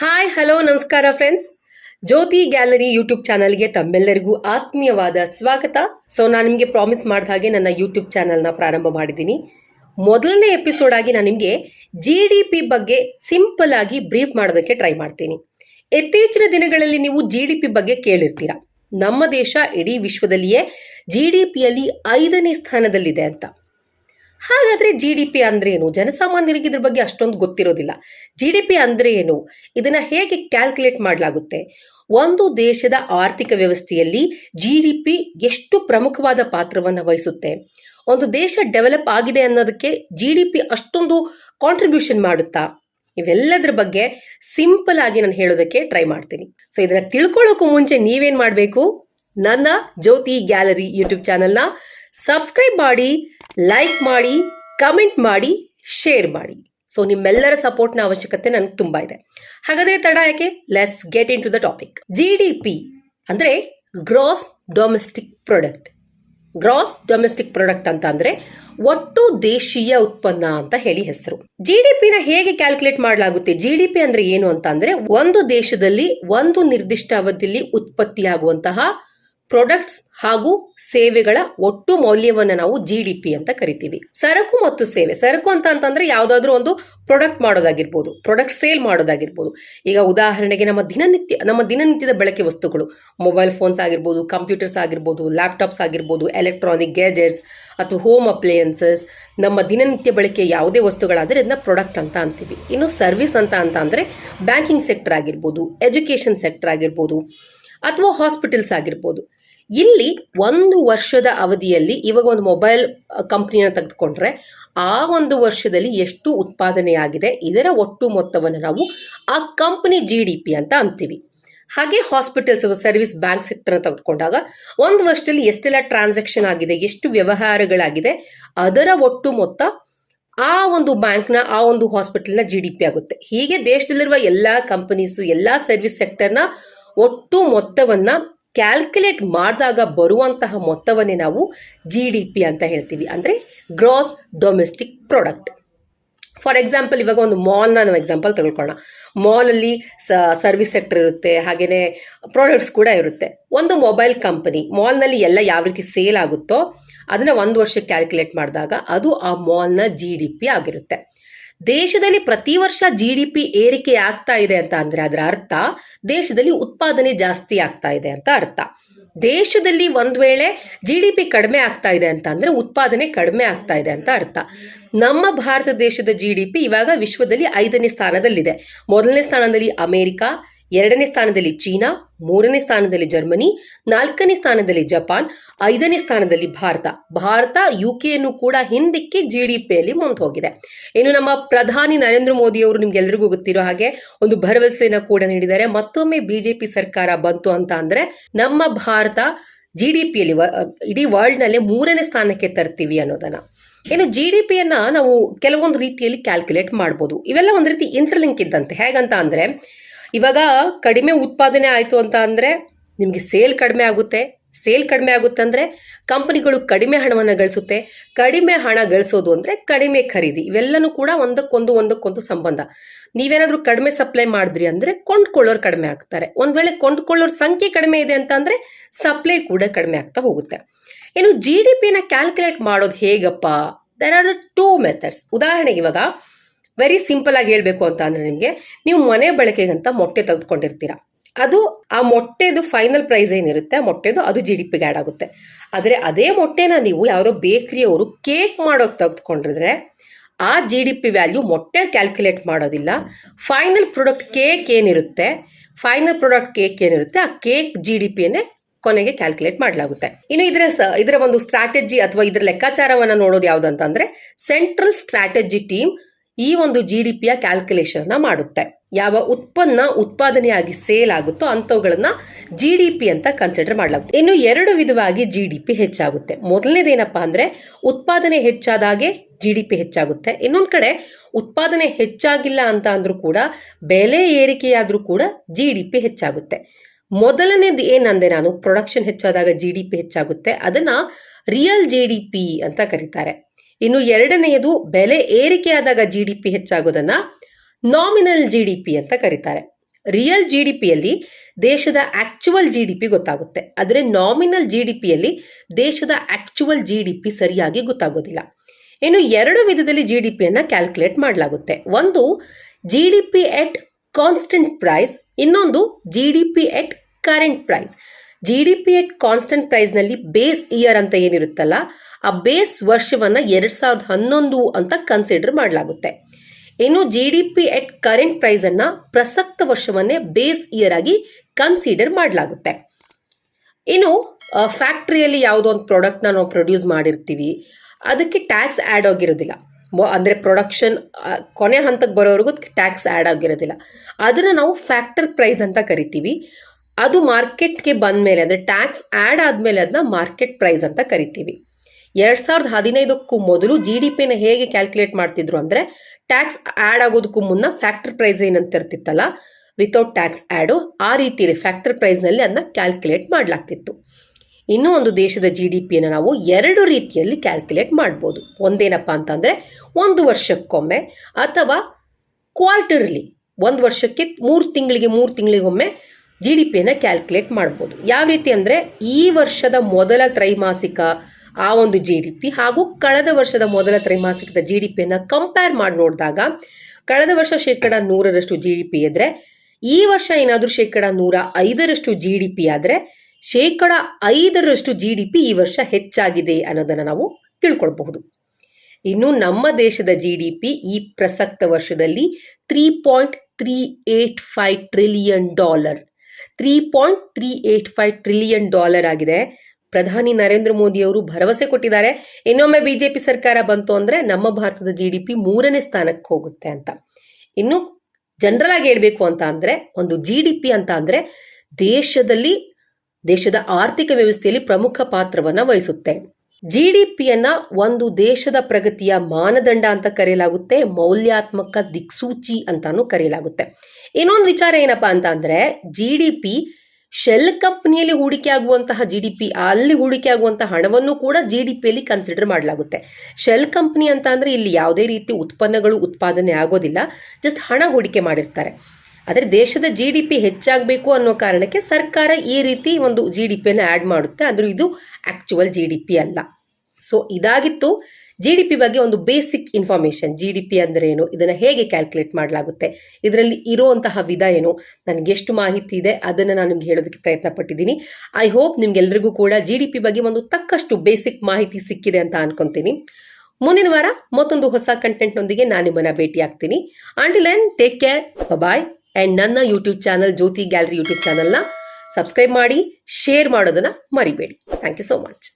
Hi hello ನಮಸ್ಕಾರ friends Jyothi gallery YouTube ಚಾನಲ್ಗೆ ತಮ್ಮೆಲ್ಲರಿಗೂ ಆತ್ಮೀಯವಾದ ಸ್ವಾಗತ. ಸೊ ನಾನು ನಿಮಗೆ ಪ್ರಾಮಿಸ್ ಮಾಡಿದ ಹಾಗೆ ನನ್ನ ಯೂಟ್ಯೂಬ್ ಚಾನಲ್ನ ಪ್ರಾರಂಭ ಮಾಡಿದ್ದೀನಿ. ಮೊದಲನೇ ಎಪಿಸೋಡ್ ಆಗಿ ನಾನು ನಿಮಗೆ ಜಿ ಡಿ ಪಿ ಬಗ್ಗೆ ಸಿಂಪಲ್ ಆಗಿ ಬ್ರೀಫ್ ಮಾಡೋದಕ್ಕೆ ಟ್ರೈ ಮಾಡ್ತೀನಿ. ಇತ್ತೀಚಿನ ದಿನಗಳಲ್ಲಿ ನೀವು ಜಿ ಡಿ ಪಿ ಬಗ್ಗೆ ಕೇಳಿರ್ತೀರ. ನಮ್ಮ ದೇಶ ಇಡೀ ವಿಶ್ವದಲ್ಲಿಯೇ ಜಿ ಡಿ ಪಿಯಲ್ಲಿ ಐದನೇ ಸ್ಥಾನದಲ್ಲಿದೆ ಅಂತ. ಹಾಗಾದ್ರೆ ಜಿ ಡಿ ಪಿ ಅಂದ್ರೆ ಏನು? ಜನಸಾಮಾನ್ಯರಿಗೆ ಇದ್ರ ಬಗ್ಗೆ ಅಷ್ಟೊಂದು ಗೊತ್ತಿರೋದಿಲ್ಲ. ಜಿ ಡಿ ಪಿ ಅಂದ್ರೆ ಏನು? ಇದನ್ನ ಹೇಗೆ ಕ್ಯಾಲ್ಕುಲೇಟ್ ಮಾಡಲಾಗುತ್ತೆ? ಒಂದು ದೇಶದ ಆರ್ಥಿಕ ವ್ಯವಸ್ಥೆಯಲ್ಲಿ ಜಿ ಡಿ ಪಿ ಎಷ್ಟು ಪ್ರಮುಖವಾದ ಪಾತ್ರವನ್ನು ವಹಿಸುತ್ತೆ? ಒಂದು ದೇಶ ಡೆವಲಪ್ ಆಗಿದೆ ಅನ್ನೋದಕ್ಕೆ ಜಿ ಡಿ ಪಿ ಅಷ್ಟೊಂದು ಕಾಂಟ್ರಿಬ್ಯೂಷನ್ ಮಾಡುತ್ತಾ? ಇವೆಲ್ಲದರ ಬಗ್ಗೆ ಸಿಂಪಲ್ ಆಗಿ ನಾನು ಹೇಳೋದಕ್ಕೆ ಟ್ರೈ ಮಾಡ್ತೀನಿ. ಸೊ ಇದನ್ನ ತಿಳ್ಕೊಳ್ಳೋಕ್ಕೂ ಮುಂಚೆ ನೀವೇನು ಮಾಡಬೇಕು? ನನ್ನ ಜ್ಯೋತಿ ಗ್ಯಾಲರಿ ಯೂಟ್ಯೂಬ್ ಚಾನೆಲ್ನ ಸಬ್ಸ್ಕ್ರೈಬ್ ಮಾಡಿ. ಲೈಕ್ ಮಾಡಿ ಕಮೆಂಟ್ ಮಾಡಿ ಶೇರ್ ಮಾಡಿ. ಸೊ ನಿಮ್ಮೆಲ್ಲರ ಸಪೋರ್ಟ್ನ ಅವಶ್ಯಕತೆ ನನಗೆ ತುಂಬಾ ಇದೆ. ಹಾಗಾದ್ರೆ ತಡ ಯಾಕೆ? Let's get into the topic G D P ಅಂದ್ರೆ gross domestic product gross domestic product ಅಂತ ಅಂದರೆ ಒಟ್ಟು ದೇಶೀಯ ಉತ್ಪನ್ನ ಅಂತ ಹೇಳಿ ಹೆಸರು. ಜಿ ಡಿ ಪಿನ ಹೇಗೆ ಕ್ಯಾಲ್ಕುಲೇಟ್ ಮಾಡಲಾಗುತ್ತೆ? ಜಿ ಡಿ ಪಿ ಅಂದ್ರೆ ಏನು ಅಂತ ಅಂದ್ರೆ ಒಂದು ದೇಶದಲ್ಲಿ ಒಂದು ನಿರ್ದಿಷ್ಟ ಅವಧಿಯಲ್ಲಿ ಉತ್ಪತ್ತಿಯಾಗುವಂತಹ ಪ್ರಾಡಕ್ಟ್ಸ್ ಹಾಗೂ ಸೇವೆಗಳ ಒಟ್ಟು ಮೌಲ್ಯವನ್ನು ನಾವು ಜಿ ಡಿ ಪಿ ಅಂತ ಕರಿತೀವಿ. ಸರಕು ಮತ್ತು ಸೇವೆ. ಸರಕು ಅಂತ ಅಂತಂದ್ರೆ ಯಾವುದಾದ್ರೂ ಒಂದು ಪ್ರಾಡಕ್ಟ್ ಮಾಡೋದಾಗಿರ್ಬೋದು ಪ್ರಾಡಕ್ಟ್ ಸೇಲ್ ಮಾಡೋದಾಗಿರ್ಬೋದು. ಈಗ ಉದಾಹರಣೆಗೆ ನಮ್ಮ ದಿನನಿತ್ಯ, ನಮ್ಮ ದಿನನಿತ್ಯದ ಬಳಕೆ ವಸ್ತುಗಳು. ಮೊಬೈಲ್ ಫೋನ್ಸ್ ಆಗಿರ್ಬೋದು ಕಂಪ್ಯೂಟರ್ಸ್ ಆಗಿರ್ಬೋದು ಲ್ಯಾಪ್ಟಾಪ್ಸ್ ಆಗಿರ್ಬೋದು ಎಲೆಕ್ಟ್ರಾನಿಕ್ ಗ್ಯಾಜೆಟ್ಸ್ ಅಥವಾ ಹೋಮ್ ಅಪ್ಲಯನ್ಸಸ್ ನಮ್ಮ ದಿನನಿತ್ಯ ಬಳಕೆ ಯಾವುದೇ ವಸ್ತುಗಳಾದರೆ ಅದನ್ನ ಪ್ರಾಡಕ್ಟ್ ಅಂತ ಅಂತೀವಿ. ಇನ್ನು ಸರ್ವಿಸ್ ಅಂತ ಅಂತ ಅಂದರೆ ಬ್ಯಾಂಕಿಂಗ್ ಸೆಕ್ಟರ್ ಆಗಿರ್ಬೋದು ಎಜುಕೇಷನ್ ಸೆಕ್ಟರ್ ಆಗಿರ್ಬೋದು ಅಥವಾ ಹಾಸ್ಪಿಟಲ್ಸ್ ಆಗಿರ್ಬೋದು. ಇಲ್ಲಿ ಒಂದು ವರ್ಷದ ಅವಧಿಯಲ್ಲಿ ಇವಾಗ ಒಂದು ಮೊಬೈಲ್ ಕಂಪ್ನಿಯನ್ನು ತೆಗೆದುಕೊಂಡ್ರೆ ಆ ಒಂದು ವರ್ಷದಲ್ಲಿ ಎಷ್ಟು ಉತ್ಪಾದನೆಯಾಗಿದೆ ಇದರ ಒಟ್ಟು ಮೊತ್ತವನ್ನು ನಾವು ಆ ಕಂಪ್ನಿ ಜಿ ಡಿ ಪಿ ಅಂತ ಅಂತೀವಿ. ಹಾಗೆ ಹಾಸ್ಪಿಟಲ್ಸ್ ಸರ್ವಿಸ್ ಬ್ಯಾಂಕ್ ಸೆಕ್ಟರ್ ತೆಗೆದುಕೊಂಡಾಗ ಒಂದು ವರ್ಷದಲ್ಲಿ ಎಷ್ಟೆಲ್ಲ ಟ್ರಾನ್ಸಾಕ್ಷನ್ ಆಗಿದೆ, ಎಷ್ಟು ವ್ಯವಹಾರಗಳಾಗಿದೆ, ಅದರ ಒಟ್ಟು ಮೊತ್ತ ಆ ಒಂದು ಬ್ಯಾಂಕ್ನ ಆ ಒಂದು ಹಾಸ್ಪಿಟಲ್ನ ಜಿ ಡಿ ಪಿ ಆಗುತ್ತೆ. ಹೀಗೆ ದೇಶದಲ್ಲಿರುವ ಎಲ್ಲ ಕಂಪನೀಸು ಎಲ್ಲ ಸರ್ವಿಸ್ ಸೆಕ್ಟರ್ನ ಒಟ್ಟು ಮೊತ್ತವನ್ನ ಕ್ಯಾಲ್ಕುಲೇಟ್ ಮಾಡಿದಾಗ ಬರುವಂತಹ ಮೊತ್ತವನ್ನೇ ನಾವು ಜಿ ಡಿ ಪಿ ಅಂತ ಹೇಳ್ತೀವಿ. ಅಂದರೆ gross domestic product for example ಇವಾಗ ಒಂದು ಮಾಲ್ನ ನಾವು ಎಕ್ಸಾಂಪಲ್ ತಗೊಳ್ಕೊಳ್ಳೋಣ ಮಾಲಲ್ಲಿ ಸರ್ವಿಸ್ ಸೆಕ್ಟರ್ ಇರುತ್ತೆ ಹಾಗೆಯೇ ಪ್ರಾಡಕ್ಟ್ಸ್ ಕೂಡ ಇರುತ್ತೆ. ಒಂದು ಮೊಬೈಲ್ ಕಂಪನಿ ಮಾಲ್ನಲ್ಲಿ ಎಲ್ಲ ಯಾವ ರೀತಿ ಸೇಲ್ ಆಗುತ್ತೋ, ಅದನ್ನು ಒಂದು ವರ್ಷ ಕ್ಯಾಲ್ಕುಲೇಟ್ ಮಾಡಿದಾಗ ಅದು ಆ ಮಾಲ್ನ ಜಿ ಡಿ ಪಿ ಆಗಿರುತ್ತೆ. ದೇಶದಲ್ಲಿ ಪ್ರತಿ ವರ್ಷ ಜಿ ಡಿ ಪಿ ಏರಿಕೆ ಆಗ್ತಾ ಇದೆ ಅಂತ ಅಂದ್ರೆ ಅದರ ಅರ್ಥ ದೇಶದಲ್ಲಿ ಉತ್ಪಾದನೆ ಜಾಸ್ತಿ ಆಗ್ತಾ ಇದೆ ಅಂತ ಅರ್ಥ. ದೇಶದಲ್ಲಿ ಒಂದ್ ವೇಳೆ ಜಿ ಡಿ ಪಿ ಕಡಿಮೆ ಆಗ್ತಾ ಇದೆ ಅಂತ ಅಂದ್ರೆ ಉತ್ಪಾದನೆ ಕಡಿಮೆ ಆಗ್ತಾ ಇದೆ ಅಂತ ಅರ್ಥ. ನಮ್ಮ ಭಾರತ ದೇಶದ ಜಿ ಡಿ ಪಿ ಇವಾಗ ವಿಶ್ವದಲ್ಲಿ ಐದನೇ ಸ್ಥಾನದಲ್ಲಿದೆ. ಮೊದಲನೇ ಸ್ಥಾನದಲ್ಲಿ ಅಮೆರಿಕ ಎರಡನೇ ಸ್ಥಾನದಲ್ಲಿ ಚೀನಾ, ಮೂರನೇ ಸ್ಥಾನದಲ್ಲಿ ಜರ್ಮನಿ, ನಾಲ್ಕನೇ ಸ್ಥಾನದಲ್ಲಿ ಜಪಾನ್, ಐದನೇ ಸ್ಥಾನದಲ್ಲಿ ಭಾರತ. ಭಾರತ ಯುಕೆಯನ್ನು ಕೂಡ ಹಿಂದಕ್ಕೆ ಜಿ ಡಿ ಪಿಯಲ್ಲಿ ಮುಂದೆ ಹೋಗಿದೆ ಇನ್ನು ನಮ್ಮ ಪ್ರಧಾನಿ ನರೇಂದ್ರ ಮೋದಿ ಅವರು ನಿಮ್ಗೆಲ್ರಿಗೂ ಗೊತ್ತಿರೋ ಹಾಗೆ ಒಂದು ಭರವಸೆಯನ್ನು ಕೂಡ ನೀಡಿದ್ದಾರೆ. ಮತ್ತೊಮ್ಮೆ ಬಿಜೆಪಿ ಸರ್ಕಾರ ಬಂತು ಅಂತ ಅಂದ್ರೆ ನಮ್ಮ ಭಾರತ ಜಿ ಡಿ ಪಿಯಲ್ಲಿ ಇಡೀ ವರ್ಲ್ಡ್ನಲ್ಲೇ ಮೂರನೇ ಸ್ಥಾನಕ್ಕೆ ತರ್ತೀವಿ ಅನ್ನೋದನ್ನ. ಇನ್ನು ಜಿ ಡಿ ಪಿಯನ್ನ ನಾವು ಕೆಲವೊಂದು ರೀತಿಯಲ್ಲಿ ಕ್ಯಾಲ್ಕುಲೇಟ್ ಮಾಡ್ಬೋದು. ಇವೆಲ್ಲ ಒಂದು ರೀತಿ ಇಂಟರ್ಲಿಂಕ್ ಇದ್ದಂತೆ. ಹೇಗಂತ ಅಂದ್ರೆ ಇವಾಗ ಕಡಿಮೆ ಉತ್ಪಾದನೆ ಆಯಿತು ಅಂತ ಅಂದರೆ ನಿಮಗೆ ಸೇಲ್ ಕಡಿಮೆ ಆಗುತ್ತೆ. ಸೇಲ್ ಕಡಿಮೆ ಆಗುತ್ತೆ ಅಂದರೆ ಕಂಪನಿಗಳು ಕಡಿಮೆ ಹಣವನ್ನು ಗಳಿಸುತ್ತೆ. ಕಡಿಮೆ ಹಣ ಗಳಿಸೋದು ಅಂದರೆ ಕಡಿಮೆ ಖರೀದಿ. ಇವೆಲ್ಲನೂ ಕೂಡ ಒಂದಕ್ಕೊಂದು ಒಂದಕ್ಕೊಂದು ಸಂಬಂಧ. ನೀವೇನಾದರೂ ಕಡಿಮೆ ಸಪ್ಲೈ ಮಾಡಿದ್ರಿ ಅಂದರೆ ಕೊಂಡ್ಕೊಳ್ಳೋರು ಕಡಿಮೆ ಆಗ್ತಾರೆ. ಒಂದು ವೇಳೆ ಕೊಂಡ್ಕೊಳ್ಳೋರ ಸಂಖ್ಯೆ ಕಡಿಮೆ ಇದೆ ಅಂತ ಅಂದರೆ ಸಪ್ಲೈ ಕೂಡ ಕಡಿಮೆ ಆಗ್ತಾ ಹೋಗುತ್ತೆ. ಇನ್ನು ಜಿ ಡಿ ಪಿನ ಕ್ಯಾಲ್ಕುಲೇಟ್ ಮಾಡೋದು ಹೇಗಪ್ಪ? ದರ್ ಆರ್ ಟೂ ಮೆಥಡ್ಸ್ ಉದಾಹರಣೆಗೆ ಇವಾಗ ವೆರಿ ಸಿಂಪಲ್ ಆಗಿ ಹೇಳಬೇಕು ಅಂತ ಅಂದ್ರೆ ನಿಮಗೆ ನೀವು ಮನೆ ಬಳಕೆಗಂತ ಮೊಟ್ಟೆ ತೆಗೆದುಕೊಂಡಿರ್ತೀರ. ಅದು ಆ ಮೊಟ್ಟೆದು ಫೈನಲ್ ಪ್ರೈಸ್ ಏನಿರುತ್ತೆ ಮೊಟ್ಟೆದು ಅದು ಜಿ ಡಿ ಪಿಗೆ ಆ್ಯಡ್ ಆಗುತ್ತೆ. ಆದರೆ ಅದೇ ಮೊಟ್ಟೆನ ನೀವು ಯಾವುದೋ ಬೇಕ್ರಿಯವರು ಕೇಕ್ ಮಾಡೋಕೆ ತೆಗೆದುಕೊಂಡಿದ್ರೆ, ಆ ಜಿ ಡಿ ಪಿ ವ್ಯಾಲ್ಯೂ ಮೊಟ್ಟೆ ಕ್ಯಾಲ್ಕುಲೇಟ್ ಮಾಡೋದಿಲ್ಲ. ಫೈನಲ್ ಪ್ರಾಡಕ್ಟ್ ಕೇಕ್ ಏನಿರುತ್ತೆ ಫೈನಲ್ ಪ್ರಾಡಕ್ಟ್ ಕೇಕ್ ಏನಿರುತ್ತೆ, ಆ ಕೇಕ್ ಜಿ ಡಿ ಪಿಯನ್ನೇ ಕೊನೆಗೆ ಕ್ಯಾಲ್ಕುಲೇಟ್ ಮಾಡಲಾಗುತ್ತೆ. ಇನ್ನು ಇದರ ಸ, ಇದರ ಒಂದು ಸ್ಟ್ರಾಟಜಿ ಅಥವಾ ಇದರ ಲೆಕ್ಕಾಚಾರವನ್ನು ನೋಡೋದು ಯಾವುದಂತಂದ್ರೆ ಸೆಂಟ್ರಲ್ ಸ್ಟ್ರಾಟಜಿ ಟೀಮ್ ಈ ಒಂದು ಜಿ ಡಿ ಪಿಯ ಕ್ಯಾಲ್ಕುಲೇಷನ್ನ ಮಾಡುತ್ತೆ. ಯಾವ ಉತ್ಪನ್ನ ಉತ್ಪಾದನೆಯಾಗಿ ಸೇಲ್ ಆಗುತ್ತೋ ಅಂಥವುಗಳನ್ನ ಜಿ ಡಿ ಪಿ ಅಂತ ಕನ್ಸಿಡರ್ ಮಾಡಲಾಗುತ್ತೆ. ಇನ್ನು ಎರಡು ವಿಧವಾಗಿ ಜಿ ಡಿ ಪಿ ಹೆಚ್ಚಾಗುತ್ತೆ. ಮೊದಲನೇದೇನಪ್ಪ ಅಂದ್ರೆ ಉತ್ಪಾದನೆ ಹೆಚ್ಚಾದಾಗೆ ಜಿ ಡಿ ಪಿ ಹೆಚ್ಚಾಗುತ್ತೆ. ಇನ್ನೊಂದು ಕಡೆ ಉತ್ಪಾದನೆ ಹೆಚ್ಚಾಗಿಲ್ಲ ಅಂತ ಅಂದರೂ ಕೂಡ ಬೆಲೆ ಏರಿಕೆಯಾದರೂ ಕೂಡ ಜಿ ಡಿ ಪಿ ಹೆಚ್ಚಾಗುತ್ತೆ. ಮೊದಲನೇದು ಏನಂದೆ ನಾನು? ಪ್ರೊಡಕ್ಷನ್ ಹೆಚ್ಚಾದಾಗ ಜಿ ಡಿ ಪಿ ಹೆಚ್ಚಾಗುತ್ತೆ. ಅದನ್ನ ರಿಯಲ್ ಜಿ ಡಿ ಪಿ ಅಂತ ಕರೀತಾರೆ. ಇನ್ನು ಎರಡನೆಯದು ಬೆಲೆ ಏರಿಕೆಯಾದಾಗ ಜಿ ಡಿ ಪಿ ಹೆಚ್ಚಾಗೋದನ್ನ ನಾಮಿನಲ್ ಜಿ ಡಿ ಪಿ ಅಂತ ಕರೀತಾರೆ. ರಿಯಲ್ ಜಿ ಡಿ ಪಿಯಲ್ಲಿ ದೇಶದ ಆಕ್ಚುವಲ್ ಜಿ ಡಿ ಪಿ ಗೊತ್ತಾಗುತ್ತೆ. ಆದರೆ ನಾಮಿನಲ್ ಜಿ ಡಿ ಪಿಯಲ್ಲಿ ದೇಶದ ಆಕ್ಚುವಲ್ ಜಿ ಡಿ ಪಿ ಸರಿಯಾಗಿ ಗೊತ್ತಾಗೋದಿಲ್ಲ. ಇನ್ನು ಎರಡು ವಿಧದಲ್ಲಿ ಜಿ ಡಿ ಪಿಯನ್ನು ಕ್ಯಾಲ್ಕುಲೇಟ್ ಮಾಡಲಾಗುತ್ತೆ. ಒಂದು G D P at constant price ಇನ್ನೊಂದು G D P at current price G D P at constant ಪ್ರೈಸ್ನಲ್ಲಿ base year ಅಂತ ಏನಿರುತ್ತಲ್ಲ, ಆ ಬೇಸ್ ವರ್ಷವನ್ನು ಎರಡು ಸಾವಿರದ ಹನ್ನೊಂದು ಅಂತ ಕನ್ಸಿಡರ್ ಮಾಡಲಾಗುತ್ತೆ. ಇನ್ನು G D P at current ಪ್ರೈಸನ್ನು ಪ್ರಸಕ್ತ ವರ್ಷವನ್ನೇ ಬೇಸ್ ಇಯರ್ ಆಗಿ ಕನ್ಸಿಡರ್ ಮಾಡಲಾಗುತ್ತೆ. ಇನ್ನು ಫ್ಯಾಕ್ಟ್ರಿಯಲ್ಲಿ ಯಾವುದೋ ಒಂದು ಪ್ರಾಡಕ್ಟ್ನ ನಾವು ಪ್ರೊಡ್ಯೂಸ್ ಮಾಡಿರ್ತೀವಿ, ಅದಕ್ಕೆ ಟ್ಯಾಕ್ಸ್ ಆ್ಯಡ್ ಆಗಿರೋದಿಲ್ಲ. ಅಂದ್ರೆ ಪ್ರೊಡಕ್ಷನ್ ಕೊನೆ ಹಂತಕ್ಕೆ ಬರೋವರೆಗೂ ಟ್ಯಾಕ್ಸ್ ಆ್ಯಡ್ ಆಗಿರೋದಿಲ್ಲ. ಅದನ್ನು ನಾವು ಫ್ಯಾಕ್ಟರ್ ಪ್ರೈಸ್ ಅಂತ ಕರಿತೀವಿ. ಅದು ಮಾರ್ಕೆಟ್ಗೆ ಬಂದ ಮೇಲೆ ಅಂದರೆ ಟ್ಯಾಕ್ಸ್ ಆ್ಯಡ್ ಆದಮೇಲೆ ಅದನ್ನ ಮಾರ್ಕೆಟ್ ಪ್ರೈಸ್ ಅಂತ ಕರಿತೀವಿ. ಎರಡು ಸಾವಿರದ ಹದಿನೈದಕ್ಕೂ ಮೊದಲು ಜಿ ಡಿ ಪಿನ ಹೇಗೆ ಕ್ಯಾಲ್ಕುಲೇಟ್ ಮಾಡ್ತಿದ್ರು ಅಂದರೆ ಟ್ಯಾಕ್ಸ್ ಆ್ಯಡ್ ಆಗೋದಕ್ಕೂ ಮುನ್ನ ಫ್ಯಾಕ್ಟರ್ ಪ್ರೈಸ್ ಏನಂತ ಇರ್ತಿತ್ತಲ್ಲ ವಿತೌಟ್ ಟ್ಯಾಕ್ಸ್ ಆ್ಯಡು ಆ ರೀತಿಯಲ್ಲಿ ಫ್ಯಾಕ್ಟರ್ ಪ್ರೈಸ್ನಲ್ಲಿ ಅದನ್ನ ಕ್ಯಾಲ್ಕುಲೇಟ್ ಮಾಡಲಾಗ್ತಿತ್ತು. ಇನ್ನೂ ಒಂದು ದೇಶದ ಜಿ ಡಿ ಪಿಯನ್ನು ನಾವು ಎರಡು ರೀತಿಯಲ್ಲಿ ಕ್ಯಾಲ್ಕುಲೇಟ್ ಮಾಡ್ಬೋದು. ಒಂದೇನಪ್ಪ ಅಂತಂದರೆ ಒಂದು ವರ್ಷಕ್ಕೊಮ್ಮೆ ಅಥವಾ ಕ್ವಾರ್ಟರ್ಲಿ, ಒಂದು ವರ್ಷಕ್ಕೆ ಮೂರು ತಿಂಗಳಿಗೆ ಮೂರು ತಿಂಗಳಿಗೊಮ್ಮೆ ಜಿ ಡಿ ಪಿಯನ್ನು ಕ್ಯಾಲ್ಕುಲೇಟ್ ಮಾಡ್ಬೋದು. ಯಾವ ರೀತಿ ಅಂದರೆ ಈ ವರ್ಷದ ಮೊದಲ ತ್ರೈಮಾಸಿಕ ಆ ಒಂದು ಜಿ ಡಿ ಪಿ ಹಾಗೂ ಕಳೆದ ವರ್ಷದ ಮೊದಲ ತ್ರೈಮಾಸಿಕದ ಜಿ ಡಿ ಪಿಯನ್ನು ಕಂಪೇರ್ ಮಾಡಿ ನೋಡಿದಾಗ ಕಳೆದ ವರ್ಷ ಶೇಕಡ ನೂರರಷ್ಟು ಜಿ ಡಿ ಪಿ ಇದ್ದರೆ ಈ ವರ್ಷ ಏನಾದರೂ ಶೇಕಡ ನೂರ ಐದರಷ್ಟು ಜಿ ಡಿ ಪಿ ಆದರೆ ಶೇಕಡ ಐದರಷ್ಟು ಜಿ ಡಿ ಪಿ ಈ ವರ್ಷ ಹೆಚ್ಚಾಗಿದೆ ಅನ್ನೋದನ್ನು ನಾವು ತಿಳ್ಕೊಳ್ಬಹುದು. ಇನ್ನು ನಮ್ಮ ದೇಶದ ಜಿ ಡಿ ಪಿ ಈ ಪ್ರಸಕ್ತ ವರ್ಷದಲ್ಲಿ three point three eight five trillion dollar three point three eight five trillion dollar ಆಗಿದೆ. ಪ್ರಧಾನಿ ನರೇಂದ್ರ ಮೋದಿ ಅವರು ಭರವಸೆ ಕೊಟ್ಟಿದ್ದಾರೆ. ಇನ್ನೊಮ್ಮೆ ಬಿಜೆಪಿ ಸರ್ಕಾರ ಬಂತು ಅಂದ್ರೆ ನಮ್ಮ ಭಾರತದ ಜಿ ಡಿ ಪಿ ಮೂರನೇ ಸ್ಥಾನಕ್ಕೆ ಹೋಗುತ್ತೆ ಅಂತ. ಇನ್ನು ಜನರಲ್ ಆಗಿ ಹೇಳ್ಬೇಕು ಅಂತ ಅಂದ್ರೆ, ಒಂದು ಜಿ ಡಿ ಪಿ ಅಂತ ಅಂದ್ರೆ ದೇಶದಲ್ಲಿ, ದೇಶದ ಆರ್ಥಿಕ ವ್ಯವಸ್ಥೆಯಲ್ಲಿ ಪ್ರಮುಖ ಪಾತ್ರವನ್ನ ವಹಿಸುತ್ತೆ. ಜಿ ಡಿ ಪಿಯನ್ನ ಒಂದು ದೇಶದ ಪ್ರಗತಿಯ ಮಾನದಂಡ ಅಂತ ಕರೆಯಲಾಗುತ್ತೆ, ಮೌಲ್ಯಾತ್ಮಕ ದಿಕ್ಸೂಚಿ ಅಂತಾನು ಕರೆಯಲಾಗುತ್ತೆ. ಇನ್ನೊಂದು ವಿಚಾರ ಏನಪ್ಪಾ ಅಂತ ಅಂದ್ರೆ ಜಿ ಡಿ ಪಿ ಶೆಲ್ ಕಂಪ್ನಿಯಲ್ಲಿ ಹೂಡಿಕೆ ಆಗುವಂತಹ ಜಿ ಡಿ ಪಿ ಅಲ್ಲಿ ಹೂಡಿಕೆ ಆಗುವಂತಹ ಹಣವನ್ನು ಕೂಡ ಜಿ ಡಿ ಪಿಯಲ್ಲಿ ಕನ್ಸಿಡರ್ ಮಾಡಲಾಗುತ್ತೆ. ಶೆಲ್ ಕಂಪ್ನಿ ಅಂತ ಅಂದ್ರೆ ಇಲ್ಲಿ ಯಾವುದೇ ರೀತಿ ಉತ್ಪನ್ನಗಳು ಉತ್ಪಾದನೆ ಆಗೋದಿಲ್ಲ ಜಸ್ಟ್ ಹಣ ಹೂಡಿಕೆ ಮಾಡಿರ್ತಾರೆ. ಆದರೆ ದೇಶದ ಜಿ ಡಿ ಪಿ ಹೆಚ್ಚಾಗಬೇಕು ಅನ್ನೋ ಕಾರಣಕ್ಕೆ ಸರ್ಕಾರ ಈ ರೀತಿ ಒಂದು ಜಿ ಡಿ ಪಿಯನ್ನು ಆ್ಯಡ್ ಮಾಡುತ್ತೆ. ಆದರೂ ಇದು ಆ್ಯಕ್ಚುವಲ್ ಜಿ ಡಿ ಪಿ ಅಲ್ಲ. ಸೊ ಇದಾಗಿತ್ತು. ಜಿ ಡಿ ಪಿ ಬಗ್ಗೆ ಒಂದು basic information G D P ಅಂದರೆ ಏನು ಇದನ್ನು ಹೇಗೆ ಕ್ಯಾಲ್ಕುಲೇಟ್ ಮಾಡಲಾಗುತ್ತೆ? ಇದರಲ್ಲಿ ಇರುವಂತಹ ವಿಧ ಏನು? ನನಗೆ ಎಷ್ಟು ಮಾಹಿತಿ ಇದೆ? ಅದನ್ನು ನಾನು ನಿಮ್ಗೆ ಹೇಳೋದಕ್ಕೆ ಪ್ರಯತ್ನ ಪಟ್ಟಿದ್ದೀನಿ. ಐ ಹೋಪ್ ನಿಮ್ಗೆಲ್ರಿಗೂ ಕೂಡ ಜಿ ಡಿ ಪಿ ಬಗ್ಗೆ ಒಂದು ತಕ್ಕಷ್ಟು ಬೇಸಿಕ್ ಮಾಹಿತಿ ಸಿಕ್ಕಿದೆ ಅಂತ ಅನ್ಕೊಂತೀನಿ. ಮುಂದಿನ ವಾರ ಮತ್ತೊಂದು ಹೊಸ ಕಂಟೆಂಟ್ನೊಂದಿಗೆ ನಾನು ನಿಮ್ಮನ್ನು ಭೇಟಿ ಆಗ್ತೀನಿ until and take care bye and ನನ್ನ YouTube channel Jyothi gallery YouTube ಚಾನಲ್ನ ಸಬ್ಸ್ಕ್ರೈಬ್ ಮಾಡಿ ಶೇರ್ ಮಾಡೋದನ್ನು ಮರಿಬೇಡಿ. Thank you so much